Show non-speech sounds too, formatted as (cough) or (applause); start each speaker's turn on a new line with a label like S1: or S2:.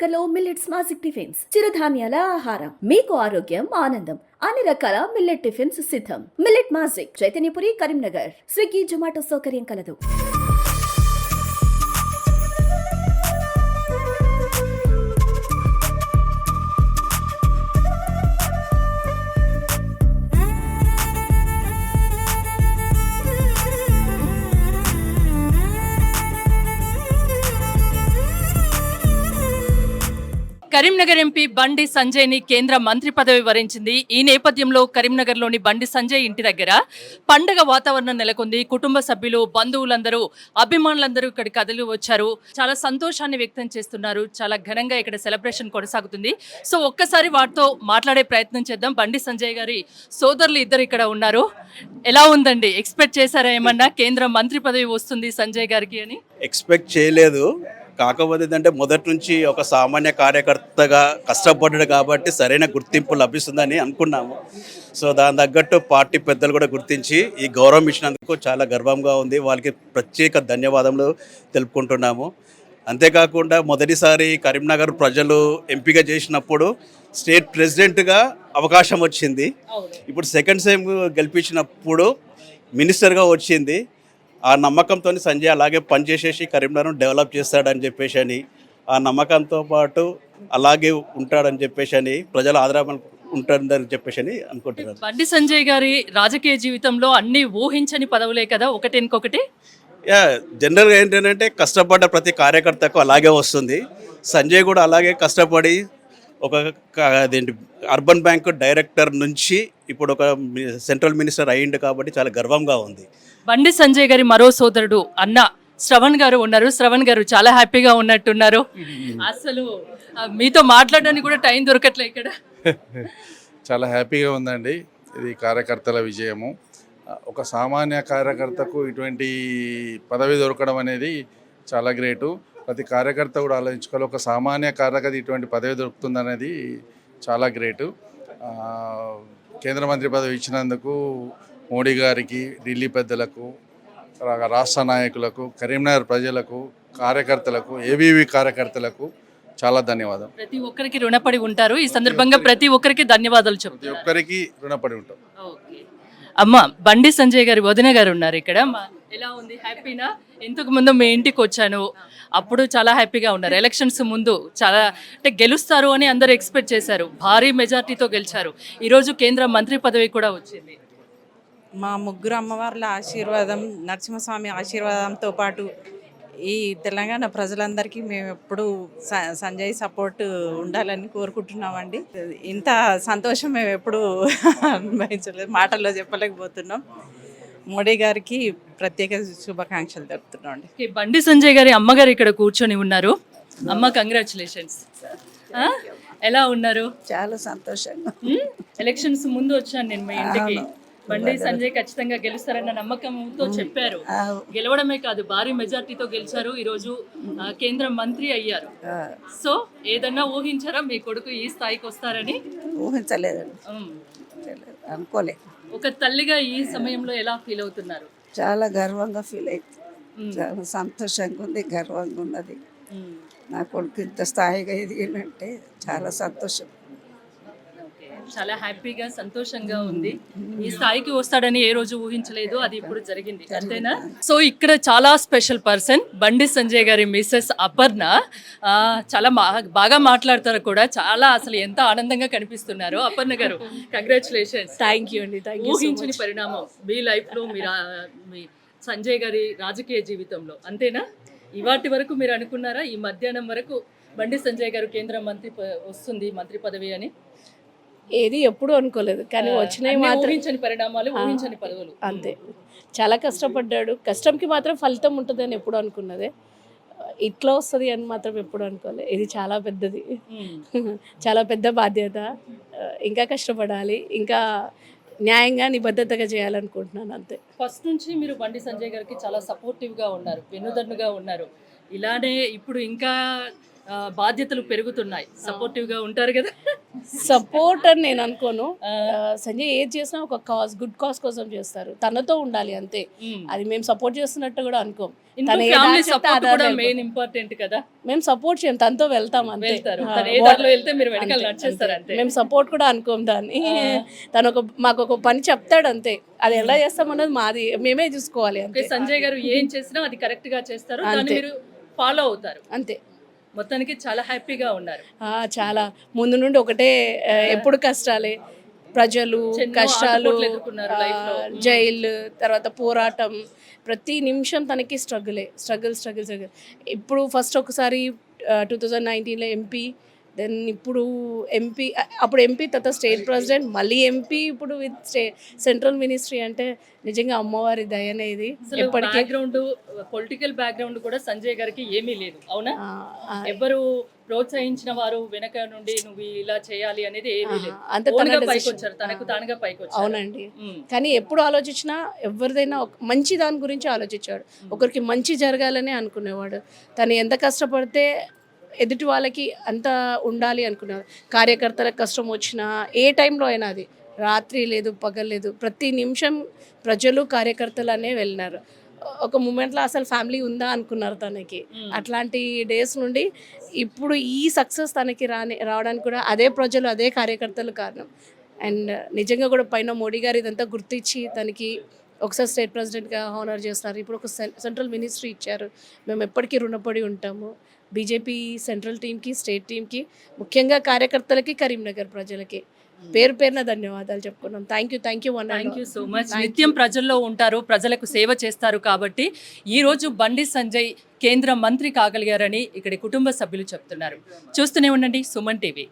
S1: కరీంనగర్లో millets Magic tiffins చిరుధాన్యాల ఆహారం మీకు ఆరోగ్యం ఆనందం అన్ని రకాల మిల్లెట్ టిఫిన్స్ సిద్ధం. Millet magic Chaitanyapuri Karimnagar. Swiggy Zomato సౌకర్యం కలదు.
S2: కరీంనగర్ ఎంపీ బండి సంజయ్ని కేంద్ర మంత్రి పదవి వరించింది. ఈ నేపథ్యంలో కరీంనగర్లోని బండి సంజయ్ ఇంటి దగ్గర పండగ వాతావరణం నెలకొంది. కుటుంబ సభ్యులు బంధువులందరూ అభిమానులందరూ ఇక్కడ కదిలి వచ్చారు. చాలా సంతోషాన్ని వ్యక్తం చేస్తున్నారు. చాలా ఘనంగా ఇక్కడ సెలబ్రేషన్ కొనసాగుతుంది. సో ఒక్కసారి వాటితో మాట్లాడే ప్రయత్నం చేద్దాం. బండి సంజయ్ గారి సోదరులు ఇద్దరు ఇక్కడ ఉన్నారు. ఎలా ఉందండి? ఎక్స్పెక్ట్ చేశారా ఏమన్నా? కేంద్ర మంత్రి పదవి వస్తుంది సంజయ్ గారికి అని?
S3: ఎక్స్పెక్ట్ చేయలేదు. కాకపోతే ఏంటంటే మొదటి నుంచి ఒక సామాన్య కార్యకర్తగా కష్టపడ్డాడు కాబట్టి సరైన గుర్తింపు లభిస్తుందని అనుకున్నాము. సో దాని తగ్గట్టు పార్టీ పెద్దలు కూడా గుర్తించి ఈ గౌరవం ఇచ్చినందుకు చాలా గర్వంగా ఉంది. వాళ్ళకి ప్రత్యేక ధన్యవాదములు తెలుపుకుంటున్నాము. అంతేకాకుండా మొదటిసారి కరీంనగర్ ప్రజలు ఎంపిక చేసినప్పుడు స్టేట్ ప్రెసిడెంట్గా అవకాశం వచ్చింది. ఇప్పుడు సెకండ్ టైం గెలిపించినప్పుడు మినిస్టర్గా వచ్చింది. ఆ నమ్మకంతో సంజయ్ అలాగే పనిచేసేసి కరీంనగర్ను డెవలప్ చేస్తాడని చెప్పేసి అని ఆ నమ్మకంతో పాటు అలాగే ఉంటాడని చెప్పేసి అని ప్రజల ఆదరణ ఉంటాడని చెప్పేసి అని అనుకుంటున్నారు
S2: బండి సంజయ్ గారి రాజకీయ జీవితంలో అన్ని ఊహించని పదవులే కదా ఒకటి ఇంకొకటి?
S3: యా జనరల్గా ఏంటంటే కష్టపడ్డ ప్రతి కార్యకర్తకు అలాగే వస్తుంది. సంజయ్ కూడా అలాగే కష్టపడి ఒక క- అదేంటి అర్బన్ బ్యాంక్ డైరెక్టర్ నుంచి ఇప్పుడు ఒక సెంట్రల్ మినిస్టర్ అయ్యిండు కాబట్టి చాలా గర్వంగా ఉంది.
S2: బండి సంజయ్ గారి మరో సోదరుడు అన్న శ్రవణ్ గారు ఉన్నారు. శ్రవణ్ గారు చాలా హ్యాపీగా ఉన్నట్టున్నారు. (laughs) అసలు మీతో మాట్లాడడానికి కూడా టైం దొరకట్లే ఇక్కడ. (laughs)
S4: చాలా హ్యాపీగా ఉందండి. ఇది కార్యకర్తల విజయము. ఒక సామాన్య కార్యకర్తకు ఇటువంటి పదవి దొరకడం అనేది చాలా గ్రేటు. ప్రతి కార్యకర్త కూడా ఆలోచించుకోవాలి. ఒక సామాన్య కార్యకర్త ఇటువంటి పదవి దొరుకుతుందనేది చాలా గ్రేటు. కేంద్ర మంత్రి పదవి ఇచ్చినందుకు మోడీ గారికి ఢిల్లీ పెద్దలకు రాష్ట్ర నాయకులకు కరీంనగర్ ప్రజలకు కార్యకర్తలకు ఏబీవీ కార్యకర్తలకు చాలా ధన్యవాదాలు.
S2: ప్రతి ఒక్కరికి రుణపడి ఉంటారు. ఈ సందర్భంగా ప్రతి ఒక్కరికి ధన్యవాదాలు
S4: ప్రతి ఒక్కరికి రుణపడి ఉంటాం.
S2: అమ్మ బండి సంజయ్ గారి వదిన గారు ఉన్నారు ఇక్కడ. ఎలా ఉంది? హ్యాపీనా ఇంతకు ముందు మీ ఇంటికి వచ్చాను. అప్పుడు చాలా హ్యాపీగా ఉన్నారు. ఎలక్షన్స్ ముందు చాలా అంటే గెలుస్తారు అని అందరూ ఎక్స్పెక్ట్ చేశారు. భారీ మెజార్టీతో గెలిచారు. ఈరోజు కేంద్ర మంత్రి పదవి కూడా వచ్చింది.
S5: మా ముగ్గురు అమ్మవార్ల ఆశీర్వాదం నరసింహస్వామి ఆశీర్వాదంతో పాటు ఈ తెలంగాణ ప్రజలందరికీ మేము ఎప్పుడు స- సంజయ్ సపోర్ట్ ఉండాలని కోరుకుంటున్నామండి. ఇంత సంతోషం మేము ఎప్పుడు (laughs) అనుభవించలేదు మాటల్లో చెప్పలేకపోతున్నాం. మోడీ గారికి ప్రత్యేక శుభాకాంక్షలు అండి.
S2: ఓకే, బండి సంజయ్ గారి అమ్మగారు ఇక్కడ కూర్చొని ఉన్నారు. అమ్మ కంగ్రాచులేషన్స్ ఎలా ఉన్నారు?
S6: చాలా సంతోషంగా?
S2: ఎలక్షన్స్ ముందు వచ్చాను నేను మీ ఇంటికి. బండి సంజయ్ ఖచ్చితంగా గెలుస్తారన్న నమ్మకంతో చెప్పారు. గెలవడమే కాదు భారీ మెజార్టీతో గెలిచారు. ఈ రోజు ఆ, కేంద్ర మంత్రి అయ్యారు. సో ఏదన్నా ఊహించారా? మీ కొడుకు ఈ స్థాయికి వస్తారని?
S6: ఊహించలేదండి.
S2: ఉమ్. ఒక తల్లిగా ఈ సమయంలో ఎలా ఫీల్ అవుతున్నారు
S6: చాలా గర్వంగా ఫీల్ అవుతుంది చాలా సంతోషంగా ఉంది గర్వంగా ఉన్నది. నా కొడుకు ఇంత స్థాయిగా ఎదిగినంటే చాలా సంతోషం.
S2: చాలా హ్యాపీగా సంతోషంగా ఉంది. ఈ స్థాయికి వస్తాడని ఏ రోజు ఊహించలేదు. అది ఇప్పుడు జరిగింది. అంతేనా? సో ఇక్కడ చాలా స్పెషల్ పర్సన్ బండి సంజయ్ గారి మిస్సెస్ అపర్ణ. చాలా బాగా మాట్లాడతారు కూడా. చాలా అసలు ఎంత ఆనందంగా కనిపిస్తున్నారు అపర్ణ గారు. కంగ్రాచులేషన్స్
S7: థ్యాంక్ యూ అండి.
S2: ఊహించని పరిణామం. మీ లైఫ్లో మీ సంజయ్ గారి రాజకీయ జీవితంలో. అంతేనా? ఇవాటి వరకు మీరు అనుకున్నారా? ఈ మధ్యాహ్నం వరకు బండి సంజయ్ గారు కేంద్ర మంత్రి వస్తుంది మంత్రి పదవి అని?
S7: ఏది ఎప్పుడు అనుకోలేదు. కానీ వచ్చినాయి మాత్రం
S2: పరిణామాలు ఊహించని పదవులు.
S7: అంతే. చాలా కష్టపడ్డాడు. కష్టంకి మాత్రం ఫలితం ఉంటుందని ఎప్పుడు అనుకున్నదే. ఇట్లా వస్తుంది అని మాత్రం ఎప్పుడు అనుకోలేదు ఇది చాలా పెద్దది. (laughs) చాలా పెద్ద బాధ్యత. ఇంకా కష్టపడాలి. ఇంకా న్యాయంగా నిబద్ధతగా చేయాలనుకుంటున్నాను అంతే.
S2: ఫస్ట్ నుంచి మీరు బండి సంజయ్ గారికి చాలా సపోర్టివ్గా ఉన్నారు. వెన్నుదన్నుగా ఉన్నారు. ఇలానే ఇప్పుడు ఇంకా బాధ్యతలు పెరుగుతున్నాయి. సపోర్టివ్గా ఉంటారు కదా.
S7: సపోర్ట్ అని నేను అనుకోను. సంజయ్ ఏది చేసినా ఒక కాజ్ గుడ్ కాజ్ కోసం చేస్తారు. తనతో ఉండాలి అంతే. అది మేము సపోర్ట్ చేస్తున్నట్టు కూడా అనుకోం.
S2: ఇంపార్టెంట్ కదా?
S7: మేము సపోర్ట్ చేయం తనతో వెళ్తాం అంతే. మేము సపోర్ట్ కూడా అనుకోం దాన్ని. తను ఒక మాకు ఒక పని చెప్తాడు అంతే. అది ఎలా చేస్తామన్నది మాది మేమే చూసుకోవాలి అంతే.
S2: సంజయ్ గారు ఏం చేసినా అది కరెక్ట్గా చేస్తారు. ఫాలో అవుతారు.
S7: అంతే.
S2: మొత్తానికి చాలా హ్యాపీగా ఉన్నారు.
S7: ఆ, చాలా. ముందు నుండి ఒకటే ఎప్పుడు కష్టాలే? ప్రజలు కష్టాలు. జైలు తర్వాత పోరాటం. ప్రతి నిమిషం తనకి స్ట్రగులే. Struggle struggle struggle. ఇప్పుడు ఫస్ట్ ఒకసారి టూ థౌజండ్ నైన్టీన్లో ఎంపీ దెన్ ఇప్పుడు ఎంపీ అప్పుడు ఎంపీ తర్వాత స్టేట్ ప్రెసిడెంట్ మళ్ళీ ఎంపీ ఇప్పుడు విత్ స్టే సెంట్రల్ మినిస్ట్రీ అంటే నిజంగా అమ్మవారి దయనే ఇది.
S2: బ్యాక్గ్రౌండ్ పొలిటికల్ బ్యాక్గ్రౌండ్ కూడా సంజయ్ గారికి ఏమీ లేదు అవునా? ఎవరు ప్రోత్సహించిన వారు వెనక నుండి నువ్వు ఇలా చేయాలి అనేది తనకు. తానుగా పైకి
S7: అవునండి. కానీ ఎప్పుడు ఆలోచించినా ఎవరిదైనా మంచి దాని గురించి ఆలోచించాడు. ఒకరికి మంచి జరగాలని అనుకునేవాడు. తను ఎంత కష్టపడితే ఎదుటి వాళ్ళకి అంత ఉండాలి అనుకునేవాడు కార్యకర్తలకు కష్టం వచ్చినా ఏ టైంలో అయినా అది. రాత్రి లేదు పగలేదు ప్రతి నిమిషం ప్రజలు కార్యకర్తలు అనే వెళ్ళినారు ఒక మూమెంట్లో అసలు ఫ్యామిలీ ఉందా అనుకున్నారు తనకి. అట్లాంటి డేస్ నుండి ఇప్పుడు ఈ సక్సెస్ తనకి రాని రావడానికి కూడా అదే ప్రజలు అదే కార్యకర్తలు కారణం. అండ్ నిజంగా కూడా పైన మోడీ గారు ఇదంతా గుర్తించి తనకి ఒకసారి స్టేట్ ప్రెసిడెంట్గా హానర్ చేస్తున్నారు. ఇప్పుడు ఒక సెంట్రల్ మినిస్ట్రీ ఇచ్చారు. మేము ఎప్పటికీ రుణపడి ఉంటాము. బీజేపీ సెంట్రల్ టీంకి స్టేట్ టీంకి ముఖ్యంగా కార్యకర్తలకి కరీంనగర్ ప్రజలకి. పేరు పేరున ధన్యవాదాలు చెప్పుకున్నాం. Thank you thank you one
S2: thank you so much. నిత్యం ప్రజల్లో ఉంటారు ప్రజలకు సేవ చేస్తారు కాబట్టి ఈ రోజు బండి సంజయ్ కేంద్ర మంత్రి కాగలిగారని ఇక్కడి కుటుంబ సభ్యులు చెప్తున్నారు. చూస్తూనే ఉండండి సుమన్ టీవీ.